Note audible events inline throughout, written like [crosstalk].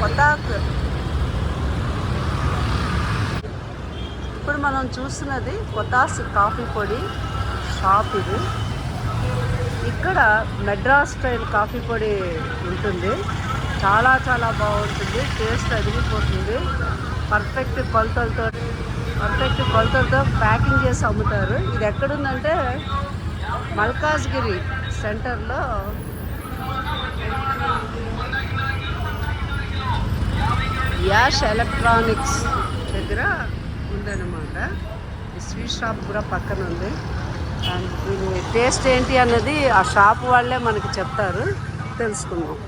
కొత్త ఇప్పుడు మనం చూస్తున్నది కొతాస్ కాఫీ పొడి షాప్ ఇది. ఇక్కడ మెడ్రాస్ స్టైల్ కాఫీ పొడి ఉంటుంది. చాలా చాలా బాగుంటుంది. టేస్ట్ అదిగిపోతుంది పర్ఫెక్ట్ కొలతలతో పర్ఫెక్ట్ కొలతలతో ప్యాకింగ్ చేసి అమ్ముతారు. ఇది ఎక్కడుందంటే మల్కాజ్గిరి సెంటర్లో. యాష్ ఎలక్ట్రానిక్స్ దగ్గర ఉందన్నమాట. స్వీట్ షాప్ కూడా పక్కన ఉంది. అండ్ దీని టేస్ట్ ఏంటి అన్నది ఆ షాప్ వాళ్ళే మనకి చెప్తారు. తెలుసుకుందాం.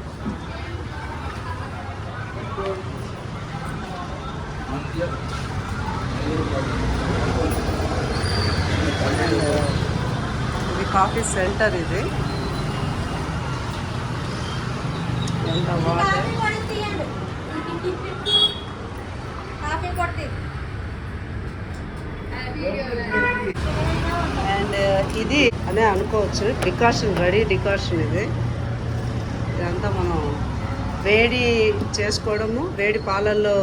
ఇది కాఫీ సెంటర్ ఇది. ఎంత బాగుంది కాఫీ పొడి తీయండి కాఫీ పొడి అండ్ ఇది అనే అనుకోవచ్చు డికాషన్ రెడీ డికాషన్ ఇది. ఇదంతా మనం వేడి చేసుకోవడము వేడి పాలల్లో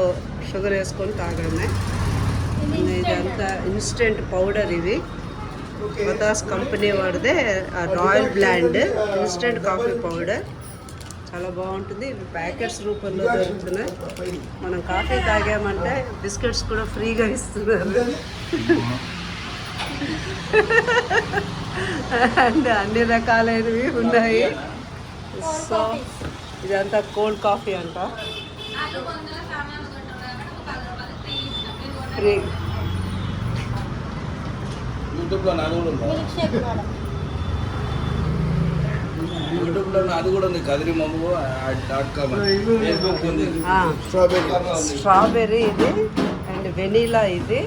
షుగర్ వేసుకొని తాగడమే. ఇదంతా ఇన్స్టెంట్ పౌడర్ ఇది. కొతాస్ కంపెనీ వాడిదే ఆ royal blend. Instant coffee powder చాలా బాగుంటుంది. ఇవి ప్యాకెట్స్ రూపంలో దొరుకుతున్నాయి. మనం కాఫీ తాగామంటే బిస్కెట్స్ కూడా ఫ్రీగా ఇస్తున్నారు. [laughs] అండ్ అన్ని రకాలైనవి ఉన్నాయి. సో ఇదంతా కోల్డ్ కాఫీ అంట. యూట్యూబ్లో అది కూడా ఉందా? Kadiri Mammu dot com strawberry ఇది అండ్ వెనీలా ఇది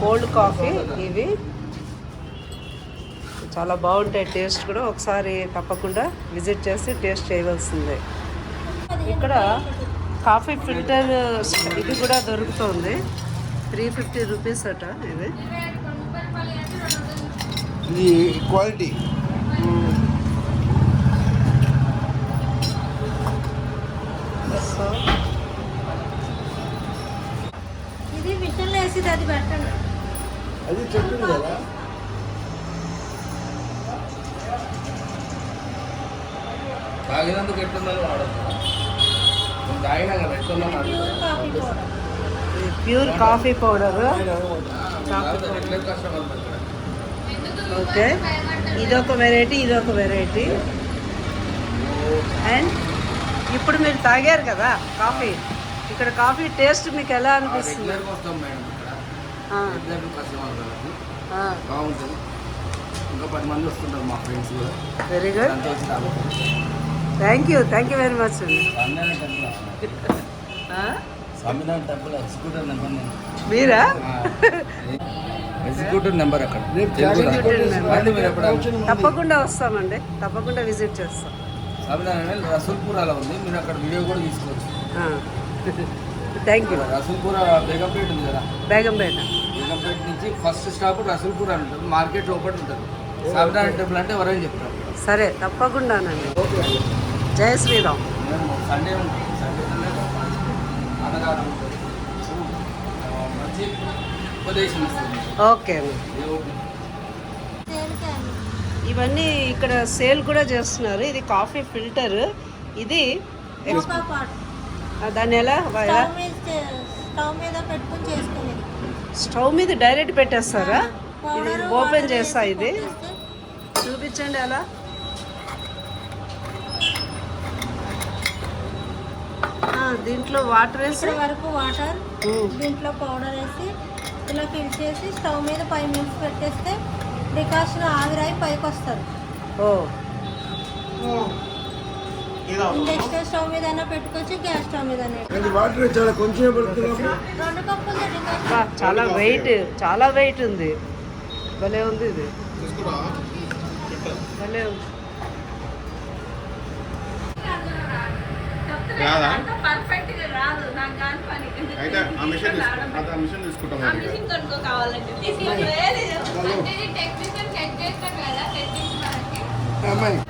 కోల్డ్ కాఫీ ఇవి. చాలా బాగుంటాయి టేస్ట్ కూడా. ఒకసారి తప్పకుండా విజిట్ చేసి టేస్ట్ చేయవలసిందే. ఇక్కడ కాఫీ ఫిల్టర్ ఇది కూడా దొరుకుతుంది. త్రీ ఫిఫ్టీ రూపీస్ అట ఇది. ఇది క్వాలిటీ. సో ఇది మిషన్లో వేసి అది పెట్టండి. అది చెప్పింది కదా. తాగినందుకు ఎట్లుందని వాడదు నేను తాగినా కదా ఎట్లుందని ప్యూర్ కాఫీ పౌడర్ ఓకే. ఇదొక వెరైటీ ఇదొక వెరైటీ అండ్ ఇప్పుడు మీరు తాగారు కదా కాఫీ ఇక్కడ కాఫీ టేస్ట్ మీకు ఎలా అనిపిస్తుంది? బాగుంటుంది. ఇంకా పది మంది వస్తుంటారు మా ఫ్రెండ్స్ కూడా. Very good thank you thank you very much Meera? Executive number అక్కడ. తప్పకుండా వస్తామండి. తప్పకుండా విజిట్ చేస్తాం. స్వామినారాయణ రసూల్పురాలో ఉంది. మీరు అక్కడ వీడియో కూడా తీసుకోవచ్చు. థ్యాంక్ యూ రసూల్పుర బేగంపేట ఉంది కదా? బేగంపేట. బేగంపేట నుంచి ఫస్ట్ స్టాప్ రసూల్పూర్ అని ఉంటుంది. మార్కెట్ లోపల ఉంటుంది. స్వామినారాయణ టెంపుల్ అంటే ఎవరైనా చెప్తారు. సరే తప్పకుండానండి. జై శ్రీరామ్. సండే సండే అన్నదానం మంచి ఉపదేశం ఓకే ఇవన్నీ ఇక్కడ సేల్ కూడా చేస్తున్నారు. ఇది కాఫీ ఫిల్టర్. ఇది దాన్ని ఎలా స్టవ్ మీద డైరెక్ట్ పెట్టేస్తారా? ఇది ఓపెన్ చేస్తా ఇది. చూపించండి ఎలా దీంట్లో వాటర్ వేసి? వరకు వాటర్ దీంట్లో పౌడర్ వేసి ఇలా ఫిల్ చేసి స్టవ్ మీద ఫైవ్ మినిట్స్ పెట్టేస్తే డికాషన్ ఆవిరాయి పైకి వస్తుంది. ఓ. ఇండక్షన్ స్టవ్ మీద అయినా పెట్టుకోవచ్చు గ్యాస్ స్టవ్ మీద అది వాటర్ చాలా కొంచెం పడుతున్నప్పుడు రెండు కప్పులు చాలా వెయిట్ చాలా వెయిట్ ఉంది. భలే ఉంది ఇది. భలే ఉంది. రాదా? అయితే ఆ మిషన్ తీసుకుంటాం ఆ మిషన్ తీసుకుంటాం. ఆ